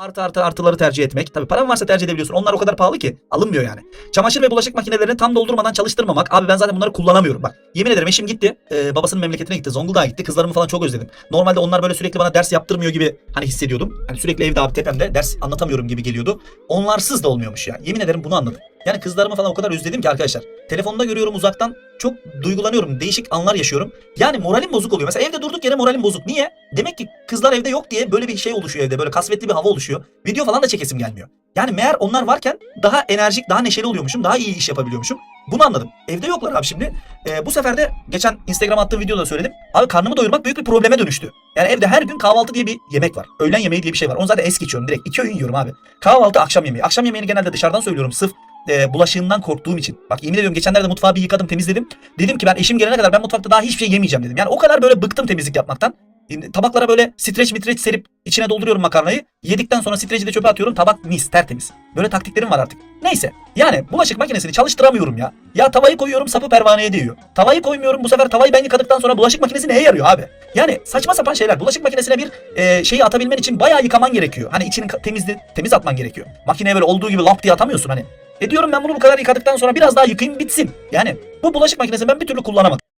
Artı artı artıları tercih etmek. Tabii paran varsa tercih edebiliyorsun. Onlar o kadar pahalı ki alınmıyor yani. Çamaşır ve bulaşık makinelerini tam doldurmadan çalıştırmamak. Abi ben zaten bunları kullanamıyorum bak. Yemin ederim eşim gitti. e, babasının memleketine gitti. Zonguldak'a gitti. Kızlarımı falan çok özledim. Normalde onlar böyle sürekli bana ders yaptırmıyor gibi hani hissediyordum. Hani sürekli evde abi tepemde ders anlatamıyorum gibi geliyordu. Onlarsız da olmuyormuş ya. Yemin ederim bunu anladım. Yani kızlarımı falan o kadar özledim ki arkadaşlar. Telefonda görüyorum uzaktan. Çok duygulanıyorum. Değişik anlar yaşıyorum. Yani moralim bozuk oluyor. Mesela evde durduk yere moralim bozuk. Niye? Demek ki kızlar evde yok diye böyle bir şey oluşuyor evde. Böyle kasvetli bir hava oluşuyor. Video falan da çekesim gelmiyor. Yani meğer onlar varken daha enerjik, daha neşeli oluyormuşum. Daha iyi iş yapabiliyormuşum. Bunu anladım. Evde yoklar abi şimdi. Ee, bu sefer de geçen Instagram attığım videoda söyledim. Abi karnımı doyurmak büyük bir probleme dönüştü. Yani evde her gün kahvaltı diye bir yemek var. Öğlen yemeği diye bir şey var. Onu zaten es geçiyorum direkt. İki öğün yiyorum abi. Kahvaltı, akşam yemeği. Akşam yemeğini genelde dışarıdan söylüyorum. Sırf e, bulaşığından korktuğum için. Bak yemin ediyorum geçenlerde mutfağı bir yıkadım temizledim. Dedim ki ben eşim gelene kadar ben mutfakta daha hiçbir şey yemeyeceğim dedim. Yani o kadar böyle bıktım temizlik yapmaktan. E, Tabaklara böyle streç mitreç serip içine dolduruyorum makarnayı. Yedikten sonra streci de çöpe atıyorum. Tabak mis tertemiz. Böyle taktiklerim var artık. Neyse. Yani bulaşık makinesini çalıştıramıyorum ya. Ya tavayı koyuyorum sapı pervaneye değiyor. Tavayı koymuyorum bu sefer tavayı ben yıkadıktan sonra bulaşık makinesi neye yarıyor abi? Yani saçma sapan şeyler. Bulaşık makinesine bir e, şeyi atabilmen için bayağı yıkaman gerekiyor. Hani içini temizli, temiz atman gerekiyor. Makineye böyle olduğu gibi lap diye atamıyorsun hani. E diyorum ben bunu bu kadar yıkadıktan sonra biraz daha yıkayayım bitsin. Yani bu bulaşık makinesini ben bir türlü kullanamadım.